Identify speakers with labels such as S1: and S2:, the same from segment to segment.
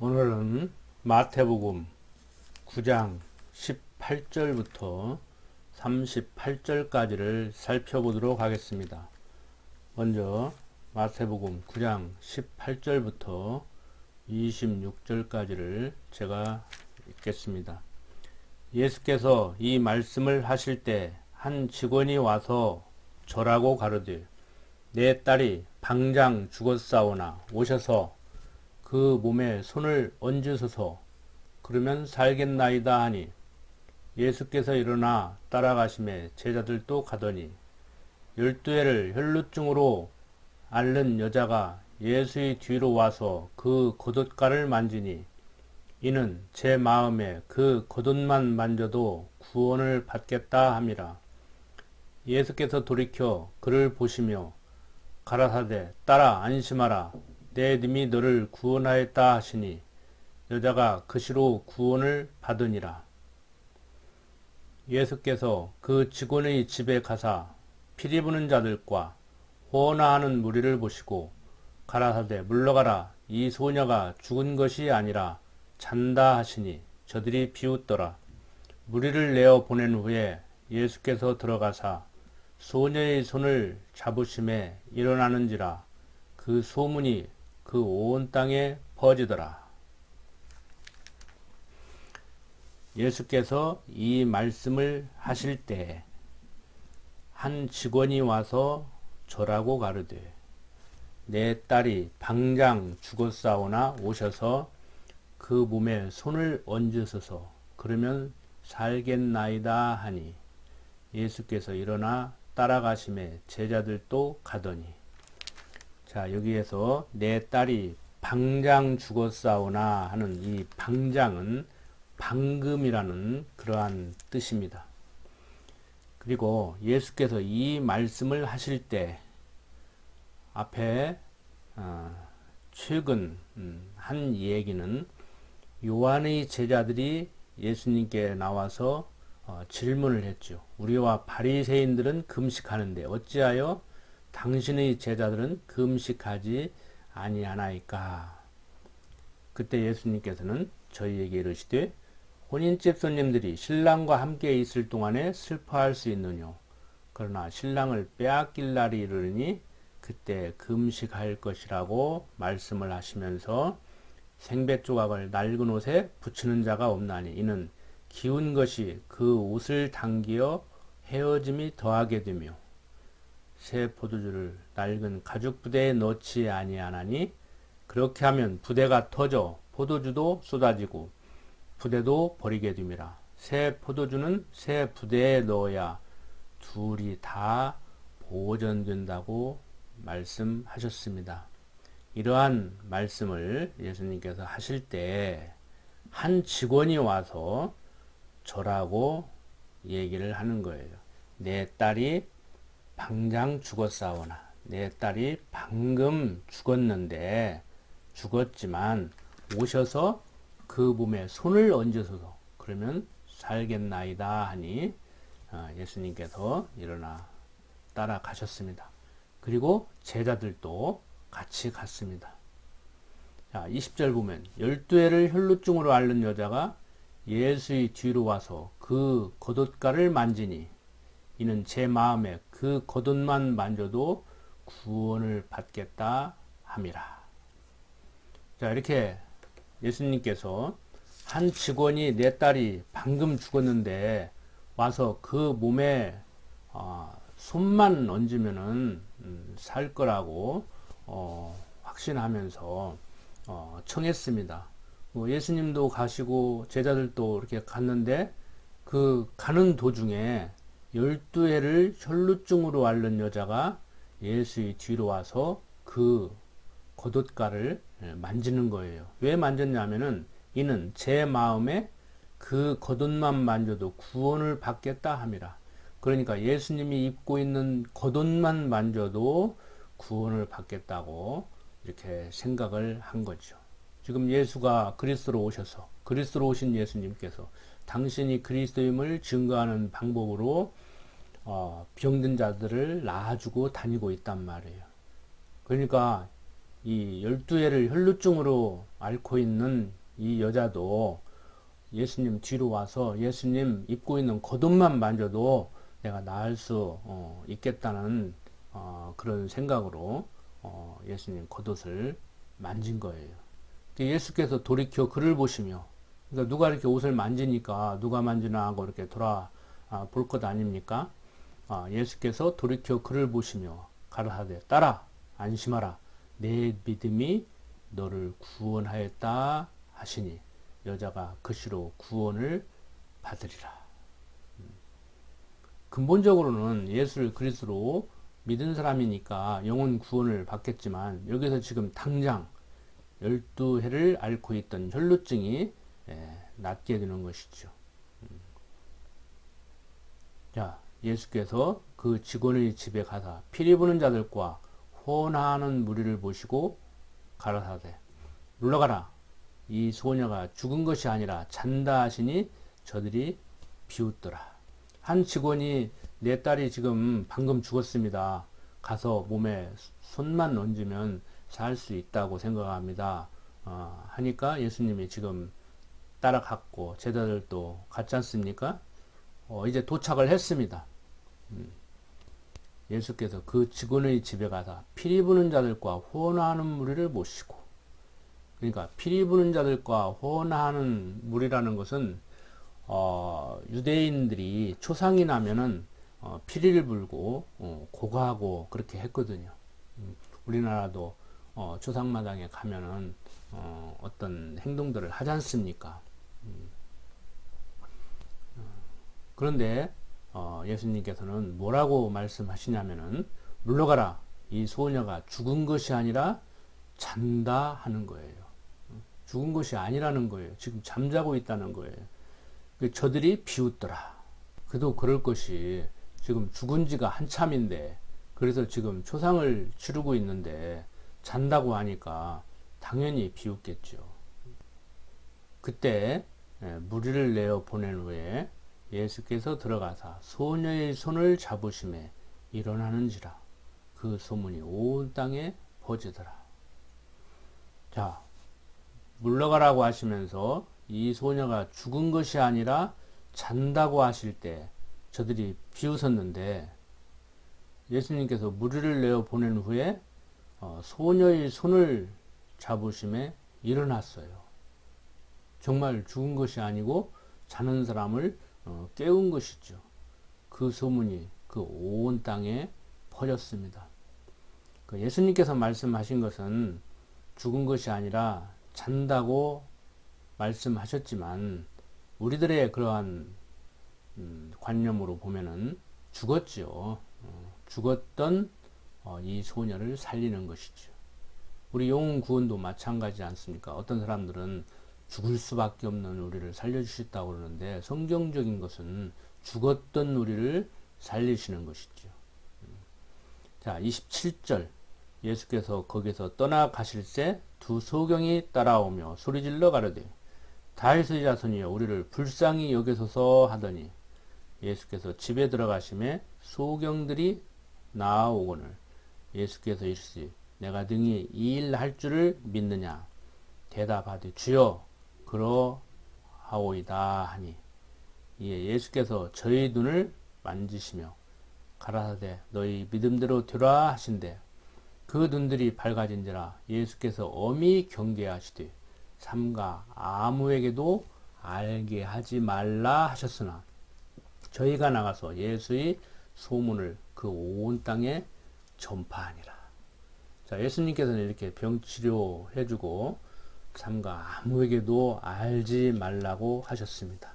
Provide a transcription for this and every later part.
S1: 오늘은 마태복음 9장 18절부터 38절까지를 살펴보도록 하겠습니다. 먼저 마태복음 9장 18절부터 26절까지를 제가 읽겠습니다. 예수께서 이 말씀을 하실 때 한 직원이 와서 저라고 가로되 내 딸이 방장 죽었사오나 오셔서 그 몸에 손을 얹으소서. 그러면 살겠나이다 하니 예수께서 일어나 따라가심에 제자들도 가더니 열두 해를 혈루증으로 앓는 여자가 예수의 뒤로 와서 그 겉옷가를 만지니 이는 제 마음에 그 겉옷만 만져도 구원을 받겠다 함이라. 예수께서 돌이켜 그를 보시며 가라사대 따라 안심하라 내 님이 너를 구원하였다 하시니 여자가 그시로 구원을 받으니라. 예수께서 그 직원의 집에 가사 피리 부는 자들과 호나하는 무리를 보시고 가라사대 물러가라 이 소녀가 죽은 것이 아니라 잔다 하시니 저들이 비웃더라. 무리를 내어 보낸 후에 예수께서 들어가사 소녀의 손을 잡으심에 일어나는지라 그 소문이 그 온 땅에 퍼지더라. 예수께서 이 말씀을 하실 때 한 직원이 와서 저라고 가르되 내 딸이 방장 죽었사오나 오셔서 그 몸에 손을 얹으소서 그러면 살겠나이다 하니 예수께서 일어나 따라가심에 제자들도 가더니 자 여기에서 내 딸이 방장 죽었사오나 하는 이 방장은 방금이라는 그러한 뜻입니다. 그리고 예수께서 이 말씀을 하실 때 앞에 어, 최근 음, 한 얘기는 요한의 제자들이 예수님께 나와서 어, 질문을 했죠. 우리와 바리새인들은 금식하는데 어찌하여 당신의 제자들은 금식하지 아니하나이까? 그때 예수님께서는 저희에게 이르시되 혼인집 손님들이 신랑과 함께 있을 동안에 슬퍼할 수 있느뇨. 그러나 신랑을 빼앗길 날이 이르니 그때 금식할 것이라고 말씀을 하시면서 생배 조각을 낡은 옷에 붙이는 자가 없나니 이는 기운 것이 그 옷을 당기어 헤어짐이 더하게 되며 새 포도주를 낡은 가죽 부대에 넣지 아니하나니 그렇게 하면 부대가 터져 포도주도 쏟아지고 부대도 버리게 됨이라. 새 포도주는 새 부대에 넣어야 둘이 다 보존된다고 말씀하셨습니다. 이러한 말씀을 예수님께서 하실 때 한 직원이 와서 저라고 얘기를 하는 거예요. 내 딸이 방장 죽었사오나 내 딸이 방금 죽었는데 죽었지만 오셔서 그 몸에 손을 얹으소서 그러면 살겠나이다 하니 어, 예수님께서 일어나 따라가셨습니다. 그리고 제자들도 같이 갔습니다. 자, 20절 보면 열두 해를 혈루증으로 앓는 여자가 예수의 뒤로 와서 그 겉옷가를 만지니 이는 제 마음에 그 겉옷만 만져도 구원을 받겠다 함이라. 자, 이렇게 예수님께서 한 직원이 내 딸이 방금 죽었는데 와서 그 몸에 어, 손만 얹으면은 음, 살 거라고 어, 확신하면서 어, 청했습니다. 뭐 예수님도 가시고 제자들도 이렇게 갔는데 그 가는 도중에 열두 해를 혈루증으로 앓는 여자가 예수의 뒤로 와서 그 겉옷가를 만지는 거예요. 왜 만졌냐면은 이는 제 마음에 그 겉옷만 만져도 구원을 받겠다 함이라. 그러니까 예수님이 입고 있는 겉옷만 만져도 구원을 받겠다고 이렇게 생각을 한 거죠. 지금 예수가 그리스도로 오셔서 그리스도로 오신 예수님께서 당신이 그리스도임을 증거하는 방법으로 어, 병든 자들을 낳아주고 다니고 있단 말이에요. 그러니까 이 12해를 혈루증으로 앓고 있는 이 여자도 예수님 뒤로 와서 예수님 입고 있는 겉옷만 만져도 내가 나을 수 어, 있겠다는 어, 그런 생각으로 어, 예수님 겉옷을 만진 거예요. 예수께서 돌이켜 그를 보시며 그러니까 누가 이렇게 옷을 만지니까 누가 만지나 하고 이렇게 돌아 아, 볼것 아닙니까? 아, 예수께서 돌이켜 그를 보시며 가라사대 따라 안심하라 내 믿음이 너를 구원하였다 하시니 여자가 그시로 구원을 받으리라. 음. 근본적으로는 예수를 그리스로 믿은 사람이니까 영혼 구원을 받겠지만 여기서 지금 당장 12해를 앓고 있던 혈루증이 예, 낫게 되는 것이죠. 음. 자, 예수께서 그 직원의 집에 가사 피리 부는 자들과 호나하는 무리를 보시고 가라사대 물러가라 이 소녀가 죽은 것이 아니라 잔다 하시니 저들이 비웃더라 한 직원이 내 딸이 지금 방금 죽었습니다 가서 몸에 손만 얹으면 살 수 있다고 생각합니다 어, 하니까 예수님이 지금 따라갔고 제자들도 갔지 않습니까 어, 이제 도착을 했습니다 음. 예수께서 그 직원의 집에 가서 피리 부는 자들과 호나하는 무리를 모시고 그러니까 피리 부는 자들과 호나하는 무리라는 것은 어, 유대인들이 초상이 나면은 어, 피리를 불고 어, 고가하고 그렇게 했거든요. 음, 우리나라도 어, 초상마당에 가면은 어, 어떤 행동들을 하지 않습니까? 그런데 어, 예수님께서는 뭐라고 말씀하시냐면은 물러가라 이 소녀가 죽은 것이 아니라 잔다 하는 거예요. 죽은 것이 아니라는 거예요. 지금 잠자고 있다는 거예요. 그 저들이 비웃더라. 그도 그럴 것이 지금 죽은 지가 한참인데 그래서 지금 초상을 치르고 있는데 잔다고 하니까 당연히 비웃겠죠. 그때 예, 무리를 내어 보낸 후에 예수께서 들어가사 소녀의 손을 잡으심에 일어나는지라 그 소문이 온 땅에 퍼지더라. 자, 물러가라고 하시면서 이 소녀가 죽은 것이 아니라 잔다고 하실 때 저들이 비웃었는데 예수님께서 무리를 내어 보낸 후에 어, 소녀의 손을 잡으심에 일어났어요. 정말 죽은 것이 아니고 자는 사람을 어, 깨운 것이죠. 그 소문이 그 온 땅에 퍼졌습니다. 그 예수님께서 말씀하신 것은 죽은 것이 아니라 잔다고 말씀하셨지만 우리들의 그러한 음, 관념으로 보면은 죽었죠. 어, 죽었던 어, 이 소녀를 살리는 것이죠. 우리 영혼 구원도 마찬가지 않습니까? 어떤 사람들은 죽을 수밖에 없는 우리를 살려주셨다고 그러는데 성경적인 것은 죽었던 우리를 살리시는 것이죠. 자, 27절. 예수께서 거기서 떠나가실 때 두 소경이 따라오며 소리질러 가르되 다윗의 자손이여 우리를 불쌍히 여기소서 하더니 예수께서 집에 들어가심에 소경들이 나아오거늘 예수께서 이르시되 내가 등이 이 일 할 줄을 믿느냐 대답하되 주여 그러하오이다 하니 이에 예수께서 저희 눈을 만지시며 가라사대 너희 믿음대로 되라 하신대 그 눈들이 밝아진지라 예수께서 엄히 경계하시되 삼가 아무에게도 알게 하지 말라 하셨으나 저희가 나가서 예수의 소문을 그 온 땅에 전파하니라. 자, 예수님께서는 이렇게 병 치료해주고 삼가 아무에게도 알지 말라고 하셨습니다.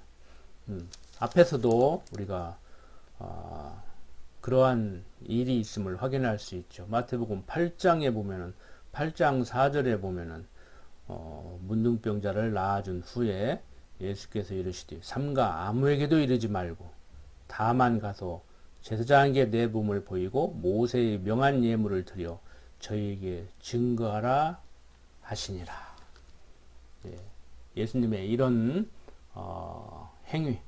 S1: 음, 앞에서도 우리가 어, 그러한 일이 있음을 확인할 수 있죠. 마태복음 8장에 보면은 8장 4절에 보면은 어, 문둥병자를 낳아준 후에 예수께서 이르시되 삼가 아무에게도 이르지 말고 다만 가서 제사장에게 내 몸을 보이고 모세의 명한 예물을 드려 저희에게 증거하라 하시니라. 예, 수님의 이런 어, 행위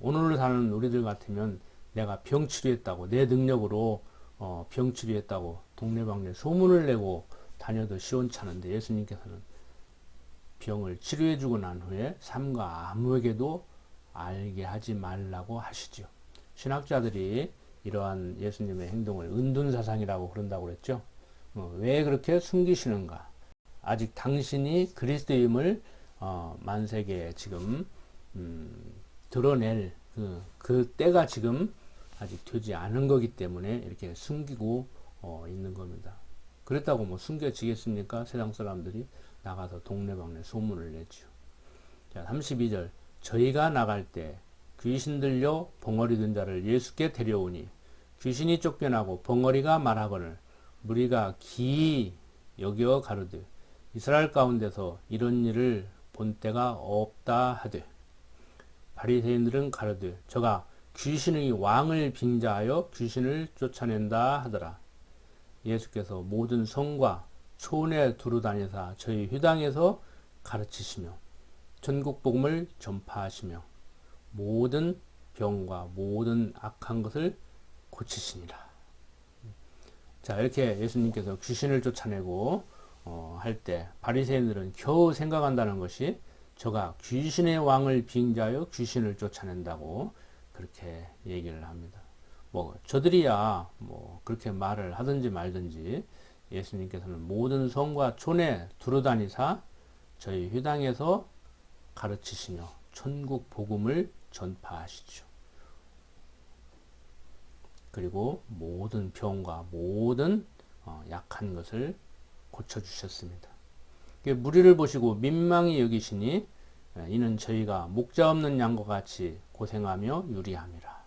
S1: 오늘을 사는 우리들 같으면 내가 병 치료했다고 내 능력으로 어, 병 치료했다고 동네방네 소문을 내고 다녀도 시원찮은데 예수님께서는 병을 치료해주고 난 후에 삼가 아무에게도 알게 하지 말라고 하시죠. 신학자들이 이러한 예수님의 행동을 은둔사상이라고 그런다고 그랬죠. 어, 왜 그렇게 숨기시는가? 아직 당신이 그리스도임을 어, 만세계에 지금 음, 드러낼 그, 그 때가 지금 아직 되지 않은 거기 때문에 이렇게 숨기고 어, 있는 겁니다. 그랬다고 뭐 숨겨지겠습니까? 세상 사람들이 나가서 동네방네 소문을 내지요. 자, 32절. 저희가 나갈 때 귀신 들려 벙어리 든 자를 예수께 데려오니 귀신이 쫓겨나고 벙어리가 말하거늘 무리가 기 여겨 가르되 이스라엘 가운데서 이런 일을 본 때가 없다 하되 바리새인들은 가르되 저가 귀신의 왕을 빙자하여 귀신을 쫓아낸다 하더라. 예수께서 모든 성과 촌에 두루 다니사 저희 회당에서 가르치시며 전국 복음을 전파하시며 모든 병과 모든 악한 것을 고치시니라. 자 이렇게 예수님께서 귀신을 쫓아내고 어, 할 때 바리새인들은 겨우 생각한다는 것이 저가 귀신의 왕을 빙자하여 귀신을 쫓아낸다고 그렇게 얘기를 합니다. 뭐 저들이야 뭐 그렇게 말을 하든지 말든지 예수님께서는 모든 성과 촌에 두루다니사 저희 회당에서 가르치시며 천국 복음을 전파하시죠. 그리고 모든 병과 모든 어, 약한 것을 고쳐주셨습니다. 무리를 보시고 민망히 여기시니 예, 이는 저희가 목자 없는 양과 같이 고생하며 유리함이라.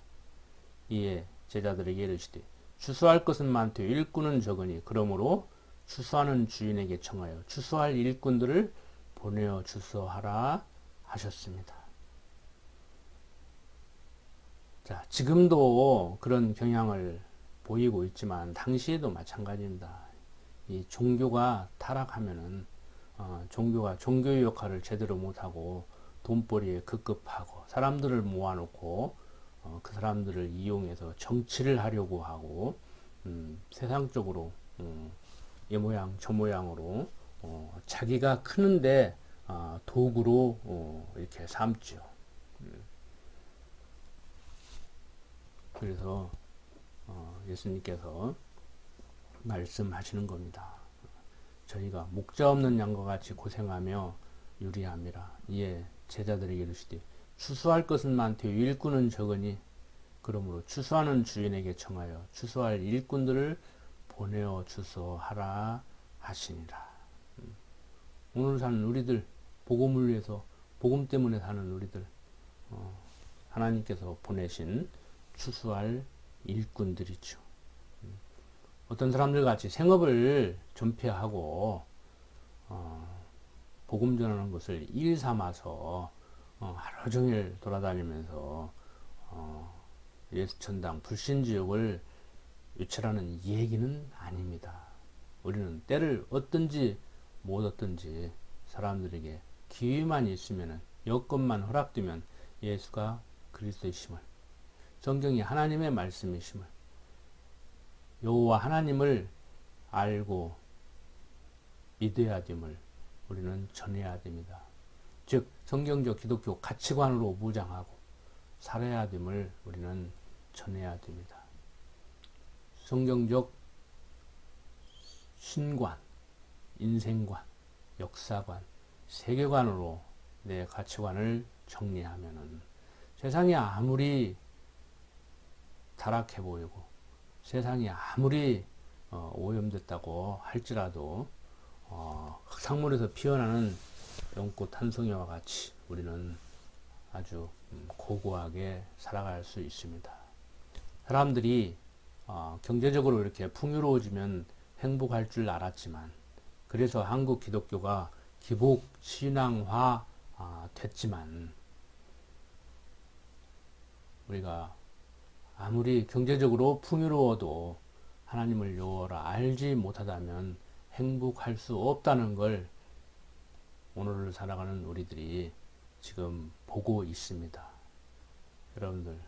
S1: 이에 제자들에게 이르시되 추수할 것은 많되 일꾼은 적으니 그러므로 추수하는 주인에게 청하여 추수할 일꾼들을 보내어 주소하라 하셨습니다. 자, 지금도 그런 경향을 보이고 있지만 당시에도 마찬가지입니다. 이 종교가 타락하면은 어, 종교가 종교의 역할을 제대로 못하고 돈벌이에 급급하고 사람들을 모아놓고 어, 그 사람들을 이용해서 정치를 하려고 하고 음, 세상적으로 음, 이 모양 저 모양으로 어, 자기가 크는데 어, 도구로 어, 이렇게 삼죠. 음. 그래서 어, 예수님께서 말씀하시는 겁니다. 저희가 목자 없는 양과 같이 고생하며 유리함이라 이에 제자들에게 이르시되 추수할 것은 많되 일꾼은 적으니 그러므로 추수하는 주인에게 청하여 추수할 일꾼들을 보내어 주소하라 하시니라. 음. 오늘 사는 우리들 복음을 위해서 복음 때문에 사는 우리들 어, 하나님께서 보내신 추수할 일꾼들이죠. 어떤 사람들 같이 생업을 전폐하고 어, 복음 전하는 것을 일 삼아서 어, 하루 종일 돌아다니면서 어, 예수천당 불신 지역을 유치라는 얘기는 아닙니다. 우리는 때를 얻든지 못 얻든지 사람들에게 기회만 있으면 여건만 허락되면 예수가 그리스도이심을 성경이 하나님의 말씀이심을 여호와 하나님을 알고 믿어야 됨을 우리는 전해야 됩니다. 즉 성경적 기독교 가치관으로 무장하고 살아야 됨을 우리는 전해야 됩니다. 성경적 신관, 인생관, 역사관, 세계관으로 내 가치관을 정리하면은 세상이 아무리 타락해 보이고 세상이 아무리 어, 오염됐다고 할지라도 어, 흙탕물에서 피어나는 연꽃 한 송이와 같이 우리는 아주 음, 고고하게 살아갈 수 있습니다. 사람들이 어, 경제적으로 이렇게 풍요로워지면 행복할 줄 알았지만 그래서 한국 기독교가 기복 신앙화 아, 됐지만 우리가 아무리 경제적으로 풍요로워도 하나님을 여호와라 알지 못하다면 행복할 수 없다는 걸 오늘을 살아가는 우리들이 지금 보고 있습니다. 여러분들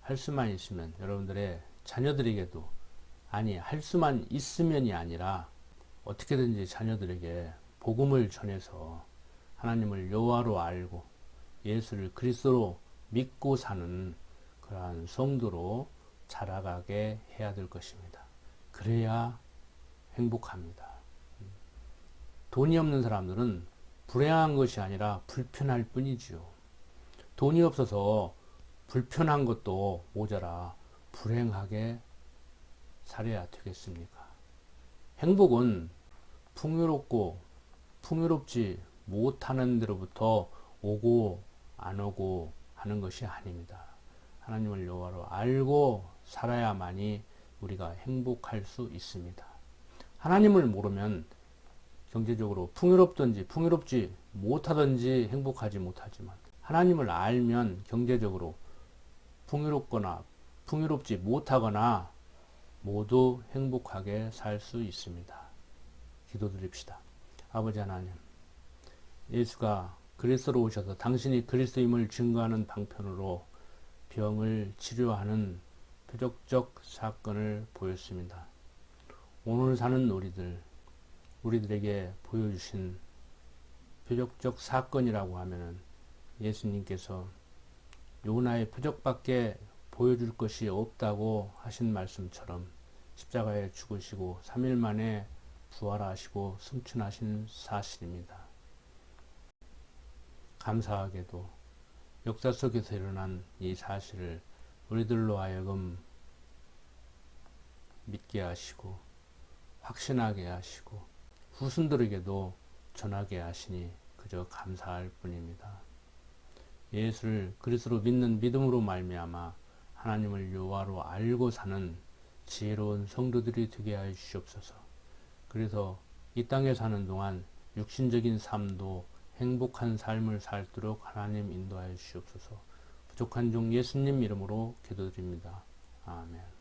S1: 할 수만 있으면 여러분들의 자녀들에게도 아니 할 수만 있으면이 아니라 어떻게든지 자녀들에게 복음을 전해서 하나님을 여호와로 알고 예수를 그리스도로 믿고 사는 그러한 성도로 자라가게 해야 될 것입니다. 그래야 행복합니다. 돈이 없는 사람들은 불행한 것이 아니라 불편할 뿐이지요. 돈이 없어서 불편한 것도 모자라 불행하게 살아야 되겠습니까? 행복은 풍요롭고 풍요롭지 못하는 데로부터 오고 안 오고 하는 것이 아닙니다. 하나님을 여호와로 알고 살아야만이 우리가 행복할 수 있습니다. 하나님을 모르면 경제적으로 풍요롭든지 풍요롭지 못하든지 행복하지 못하지만 하나님을 알면 경제적으로 풍요롭거나 풍요롭지 못하거나 모두 행복하게 살 수 있습니다. 기도드립시다. 아버지 하나님, 예수가 그리스도로 오셔서 당신이 그리스도임을 증거하는 방편으로 병을 치료하는 표적적 사건을 보였습니다. 오늘 사는 우리들, 우리들에게 보여주신 표적적 사건이라고 하면은 예수님께서 요나의 표적밖에 보여줄 것이 없다고 하신 말씀처럼 십자가에 죽으시고 3일 만에 부활하시고 승천하신 사실입니다. 감사하게도 역사 속에서 일어난 이 사실을 우리들로 하여금 믿게 하시고 확신하게 하시고 후손들에게도 전하게 하시니 그저 감사할 뿐입니다. 예수를 그리스도로 믿는 믿음으로 말미암아 하나님을 여호와로 알고 사는 지혜로운 성도들이 되게 하여 주시옵소서. 그래서 이 땅에 사는 동안 육신적인 삶도 행복한 삶을 살도록 하나님 인도하여 주시옵소서. 부족한 종 예수님 이름으로 기도드립니다. 아멘.